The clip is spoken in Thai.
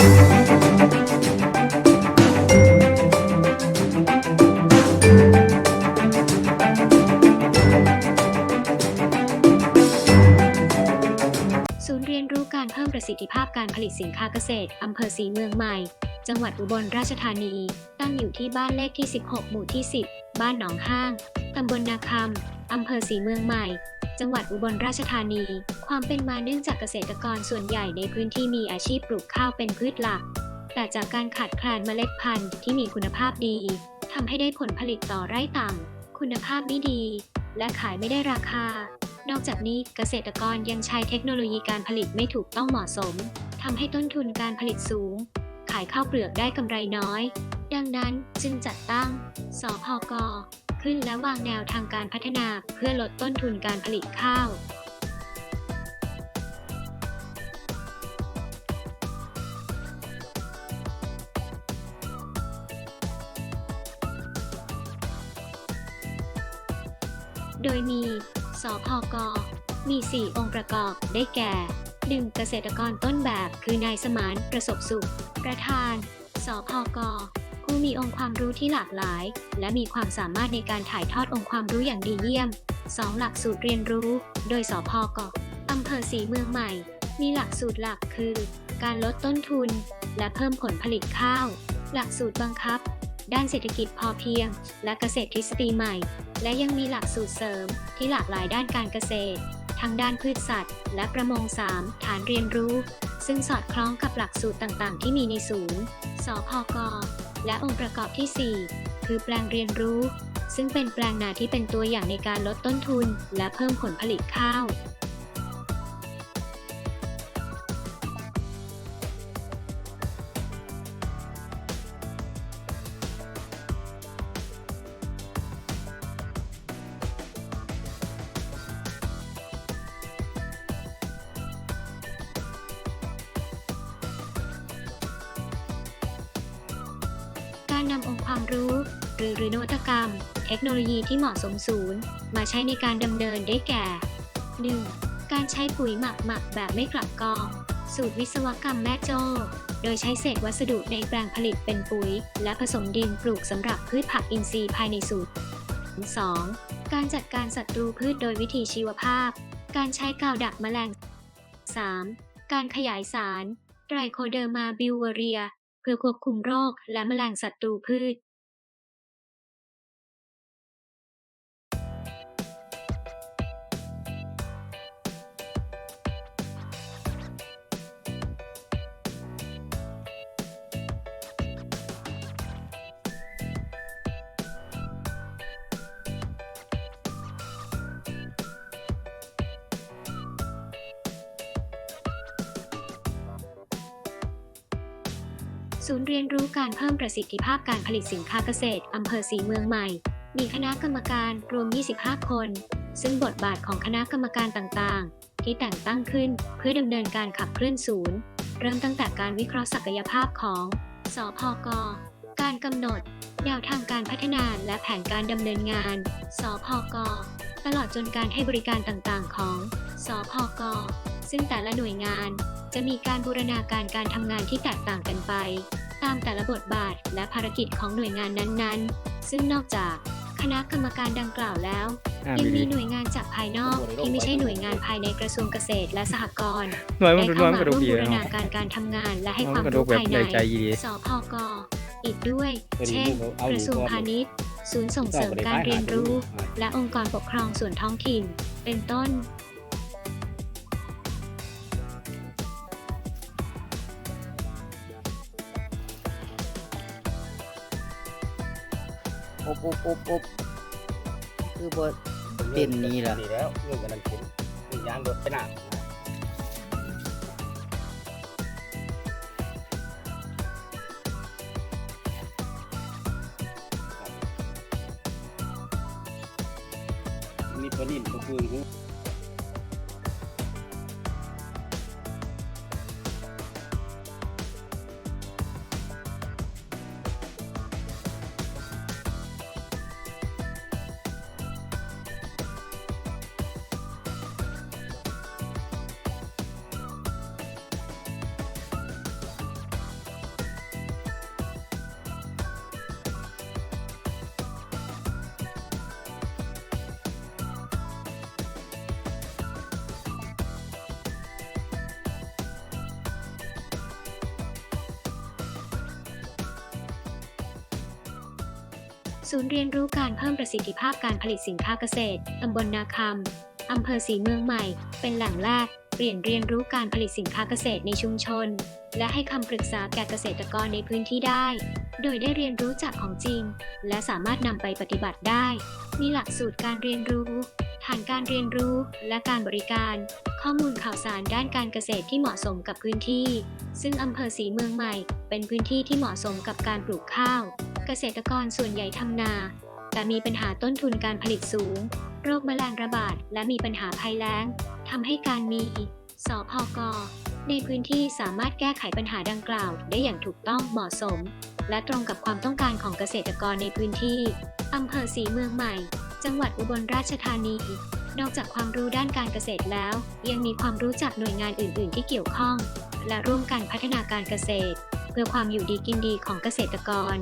ศูนย์เรียนรู้การเพิ่มประสิทธิภาพการผลิตสินค้าเกษตร อำเภอศรีเมืองใหม่ จังหวัดอุบลราชธานี ตั้งอยู่ที่บ้านเลขที่ 16 หมู่ที่ 10 บ้านหนองห้าง ตำบลนาคำอำเภอศรีเมืองใหม่ จังหวัดอุบลราชธานี ความเป็นมาเนื่องจากเกษตรกรส่วนใหญ่ในพื้นที่มีอาชีพปลูกข้าวเป็นพืชหลัก แต่จากการขาดแคลนเมล็ดพันธุ์ที่มีคุณภาพดีทำให้ได้ผลผลิตต่อไร่ต่ำคุณภาพไม่ดี และขายไม่ได้ราคา นอกจากนี้เกษตรกรยังใช้เทคโนโลยีการผลิตไม่ถูกต้องเหมาะสมทำให้ต้นทุนการผลิตสูง ขายข้าวเปลือกได้กำไรน้อย ดังนั้นจึงจัดตั้ง สพก ขึ้นและวางแนวทางการพัฒนาเพื่อลดต้นทุนการผลิตข้าวโดยมี สพก มี 4 องค์ประกอบ ได้แก่ 1. เกษตรกรต้นแบบ คือนายสมานประสบสุข ประธาน สพก ผู้มีองค์ความรู้ที่หลากหลาย และมีความสามารถในการถ่ายทอดองค์ความรู้อย่างดีเยี่ยม 2. หลักสูตรเรียนรู้ โดยสพกอำเภอศรีเมืองใหม่ มีหลักสูตรหลักคือ การลดต้นทุน และเพิ่มผลผลิตข้าว หลักสูตรบังคับ ด้านเศรษฐกิจพอเพียง และเกษตรทฤษฎีใหม่ และยังมีหลักสูตรเสริม ที่หลากหลายด้านการเกษตรทั้งด้านพืชสัตว์ และประมง 3 ฐานเรียนรู้ ซึ่งสอดคล้องกับหลักสูตรต่างๆ ที่มีในศูนย์ สพก และองค์ประกอบที่ 4 คือแปลงเรียนรู้ ซึ่งเป็นแปลงนาที่เป็นตัวอย่างในการลดต้นทุน และเพิ่มผลผลิตข้าว นำองค์ความรู้ หรือหรือนวัตกรรม เทคโนโลยีที่เหมาะสมศูนย์มาใช้ในการดำเนินได้แก่ 1. การใช้ปุ๋ยหมักหมักแบบไม่กลับกอง สูตรวิศวกรรมแม่โจ้โดยใช้เศษวัสดุในแปลงผลิตเป็นปุ๋ย และผสมดินปลูกสำหรับพืชผักอินทรีย์ภายในสูตร 2. การจัดการศัตรูพืชโดยวิธีชีวภาพ การใช้กาวดักแมลง 3. การขยายสารไตรโคเดอร์มาบิวเวเรีย เพื่อควบคุมโรคและแมลงศัตรูพืช ศูนย์เรียนรู้การเพิ่มประสิทธิภาพการผลิตสินค้าเกษตร อำเภอศรีเมืองใหม่ มีคณะกรรมการรวม 25 คน ซึ่งบทบาทของคณะกรรมการต่างๆ ที่แต่งตั้งขึ้นเพื่อดำเนินการขับเคลื่อนศูนย์ เริ่มตั้งแต่การวิเคราะห์ศักยภาพของ สพก การกำหนด แนวทางการพัฒนาและแผนการดำเนินงาน สพก ตลอดจนการให้บริการต่างๆ ของ สพก ซึ่งแต่ละหน่วยงาน จะมีการบูรณาการการทำงานที่แตกต่างกันไป ตามแต่ละบทบาทและภารกิจของหน่วยงานนั้นๆ ซึ่งนอกจากคณะกรรมการดังกล่าวแล้ว อ่ายังบีมีบีหน่วยงานจากภายนอกที่ไม่ใช่หน่วยงานภายในกระทรวงเกษตรและสหกรณ์หน่วยมันได้ดูเข้าน้อยมากระดูร่วกมดีบูรเนาะณาการการทำงานและให้มันความกระดูรู้กแบบภายใน ได้ใจดี สพก อีกด้วย เช่น กระทรวงพาณิชย์ ศูนย์ส่งเสริมการเรียนรู้ และองค์กรปกครองส่วนท้องถิ่น เป็นต้น อบอบอบอบคือบ่เป็นนี้ล่ะนี่แล้วเรื่องกำลังกินนี่ยางรถไปหน้ามีตัวนิ่มตัวคืนหู ศูนย์เรียนรู้การเพิ่มประสิทธิภาพการผลิตสินค้าเกษตร ตำบลนาคำ อำเภอสีเมืองใหม่ เป็นแหล่งแรก เปลี่ยนเรียนรู้การผลิตสินค้าเกษตรในชุมชน และให้คำปรึกษาแก่เกษตรกรในพื้นที่ได้ โดยได้เรียนรู้จากของจริง และสามารถนำไปปฏิบัติได้ มีหลักสูตรการเรียนรู้ ฐานการเรียนรู้และการบริการ ข้อมูลข่าวสารด้านการเกษตรที่เหมาะสมกับพื้นที่ ซึ่งอำเภอสีเมืองใหม่ เป็นพื้นที่ที่เหมาะสมกับการปลูกข้าว กษตรกรส่วนใหญ่ทำนา แต่มีปัญหาต้นทุนการผลิตสูง โรคแมลงระบาด และมีปัญหาภัยแล้งทำให้การมีสพกในพื้นที่สามารถแก้ไขปัญหาดังกล่าว ได้อย่างถูกต้องเหมาะสม และตรงกับความต้องการของเกษตรกรในพื้นที่อำเภอสีเมืองใหม่ จังหวัดอุบลราชธานี นอกจากความรู้ด้านการเกษตรแล้ว ยังมีความรู้จากหน่วยงานอื่น ๆ ที่เกี่ยวข้อง และร่วมกันพัฒนาการเกษตร เพื่อความอยู่ดีกินดีของเกษตรกร